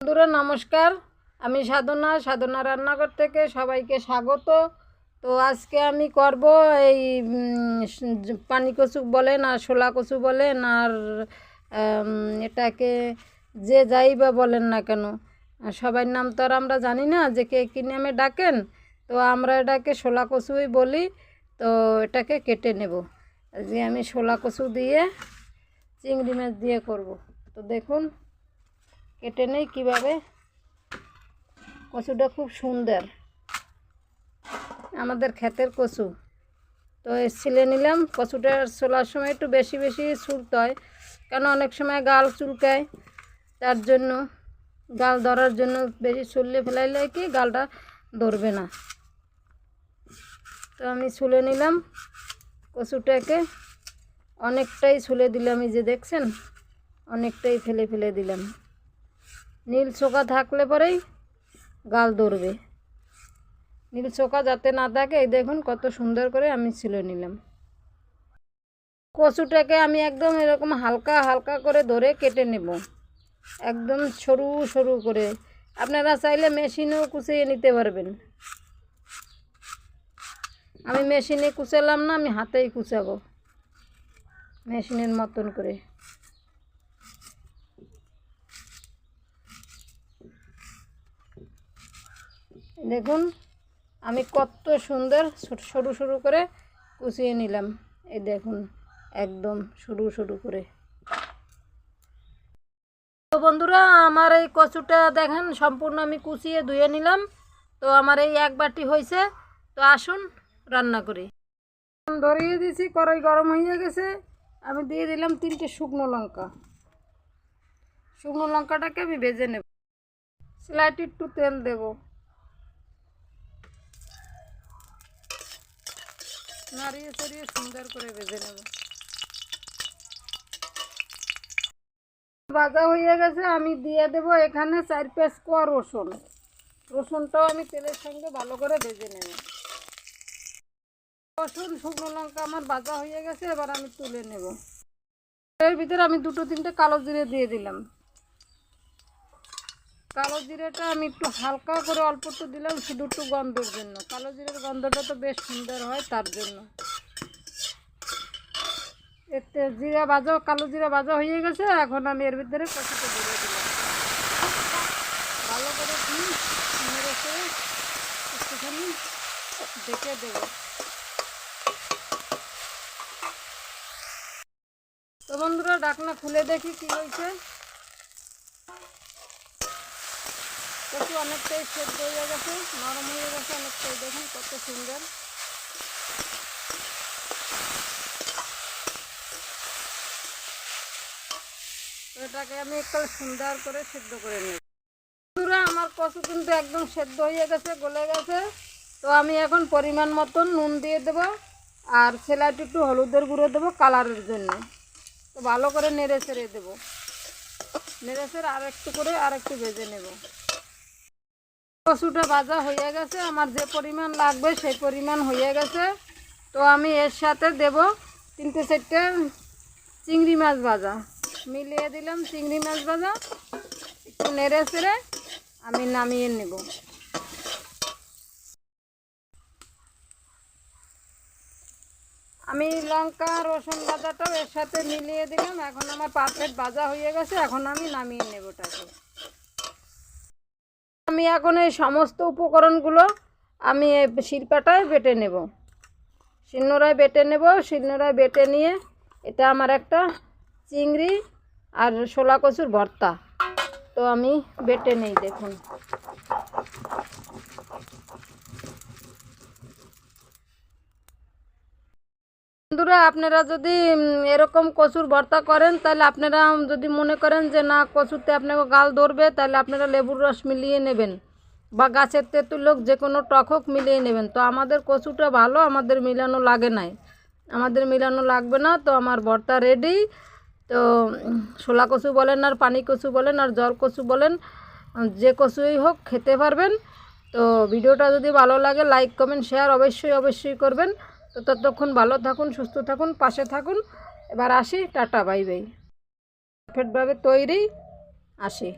বন্ধুরা, নমস্কার। আমি সাধনা সাধনা রান্নাঘর থেকে সবাইকে স্বাগত। তো আজকে আমি করব এই পানি কচু বলেন আর শোলা কচু বলেন আর এটাকে যে যাই বা বলেন না কেন। সবার নাম তো আর আমরা জানি না যে কে কী নামে ডাকেন। তো আমরা এটাকে শোলা কচুই বলি। তো এটাকে কেটে নেব। যে আমি শোলা কচু দিয়ে চিংড়ি মাছ দিয়ে করব। তো দেখুন। কেটে নেই কীভাবে? কচুটা খুব সুন্দর। আমাদের ক্ষেতের কচু। তো ছিলে নিলাম। কচুটা ছোলার সময় একটু বেশি বেশি ছুলতে হয়। কেন অনেক সময় গাল চুলকায়। তার জন্য গাল ধরার জন্য বেশি ছুললে ফেলাইলে কি গালটা ধরবে না। তো আমি ছুলে নিলাম কচুটাকে। অনেকটাই ছুলে দিলাম এই যে দেখছেন? অনেকটাই ফেলে ফেলে দিলাম। নীল চোকা থাকলে পরেই গাল ধরবে। নীল চোকা যাতে না থাকে, এই দেখুন কত সুন্দর করে আমি ছিলে নিলাম। কচুটাকে আমি একদম এরকম হালকা হালকা করে ধরে কেটে নেব। একদম সরু সরু করে। আপনারা চাইলে মেশিনেও কুচিয়ে নিতে পারবেন। আমি মেশিনে কুচালাম না, আমি হাতেই কুচাবো। মেশিনের মতন করে। দেখুন, আমি কত সুন্দর সরু সরু করে কুচিয়ে নিলাম। এই দেখুন, একদম সরু সরু করে। তো বন্ধুরা, আমার এই কচুটা দেখেন, সম্পূর্ণ আমি কুচিয়ে ধুয়ে নিলাম। তো আমার এই এক বাটি হয়েছে। তো আসুন, রান্না করি। ধরিয়ে দিয়েছি কড়াই গরম হয়ে গেছে। আমি দিয়ে দিলাম তিনটে শুকনো লঙ্কা। শুকনো লঙ্কাটাকে আমি ভেজে নেব। স্লাইট একটু তেল দেবো। নাড়িয়ে চাড়িয়ে সুন্দর করে ভেজে নেব। ভাজা হয়ে গেছে, আমি দিয়ে দেব এখানে চার পিস কোয়া রসুন। রসুনটাও আমি তেলের সঙ্গে ভালো করে ভেজে নেব। রসুন, শুকনো লঙ্কা আমার ভাজা হয়ে গেছে, এবার আমি তুলে নেব। এর ভিতরে আমি দুটো তিনটে কালো জিরে দিয়ে দিলাম। কালো জিরেটা আমি একটু হালকা করে অল্প একটু দিলাম, শুধু একটু গন্ধের জন্য। কালো জিরের গন্ধটা তো বেশ সুন্দর হয় তার জন্য। এতে জিরা বাজা কালো জিরা বাজা হয়ে গেছে, এখন আমি এর ভিতরে কষিতে দিয়ে দিলাম। ভালো করে একটুখানি ডেকে দেবো। তো বন্ধুরা, ডাকনা খুলে দেখি কি হয়েছে। কচু অনেকটাই সেদ্ধ হয়ে গেছে, নরম হয়ে গেছে অনেকটাই। দেখুন কত সুন্দর। এটাকে আমি একটু সুন্দর করে সেদ্ধ করে নেব। বন্ধুরা, আমার কচু কিন্তু একদম সেদ্ধ হয়ে গেছে, গলে গেছে। তো আমি এখন পরিমাণ মতন নুন দিয়ে দেবো আর সেলাইটি একটু হলুদের গুঁড়ো দেবো কালারের জন্য। তো ভালো করে নেড়ে চেড়ে দেবো। নেড়ে চেড়ে আর একটু করে আর একটু ভেজে নেব। কচুটা ভাজা হয়ে গেছে, আমার যে পরিমাণ লাগবে সেই পরিমাণ হয়ে গেছে। তো আমি এর সাথে দেব তিনটে চারটে চিংড়ি মাছ ভাজা। মিলিয়ে দিলাম চিংড়ি মাছ ভাজা, একটু নেড়ে চেড়ে আমি নামিয়ে নেব। আমি লঙ্কা, রসুন ভাজাটাও এর সাথে মিলিয়ে দিলাম, এখন আমার পারফেক্ট ভাজা হয়ে গেছে, এখন আমি নামিয়ে নেব ওটাকে। আমি এখন এই সমস্ত উপকরণগুলো আমি শিল্পাটায় বেটে নেব। শিলনোড়ায় বেটে নেব, শিলনোড়ায় বেটে নিয়ে এটা আমার একটা চিংড়ি আর শোলা কচুর ভর্তা। তো আমি বেটে নেই, দেখুন। বন্ধুরা, আপনারা যদি এরকম কচুর ভর্তা করেন, তাহলে আপনারা যদি মনে করেন যে না কচুরতে আপনাকে গাল ধরবে, তাহলে আপনারা লেবুর রস মিলিয়ে নেবেন বা গাছের তেঁতুল হোক, যে কোনো টক হোক মিলিয়ে নেবেন। তো আমাদের কচুটা ভালো, আমাদের মিলানো লাগে নাই। আমাদের মিলানো লাগবে না, তো আমার ভর্তা রেডি তো শোলা কচু বলেন আর পানি কচু বলেন আর জল কচু বলেন, যে কচুই হোক খেতে পারবেন। তো ভিডিওটা যদি ভালো লাগে লাইক কমেন্ট শেয়ার অবশ্যই অবশ্যই করবেন। তো ততক্ষণ ভালো থাকুন, সুস্থ থাকুন, পাশে থাকুন। এবার আসি, টাটা, বাই বাই। পারফেক্টভাবে তৈরি, আসি।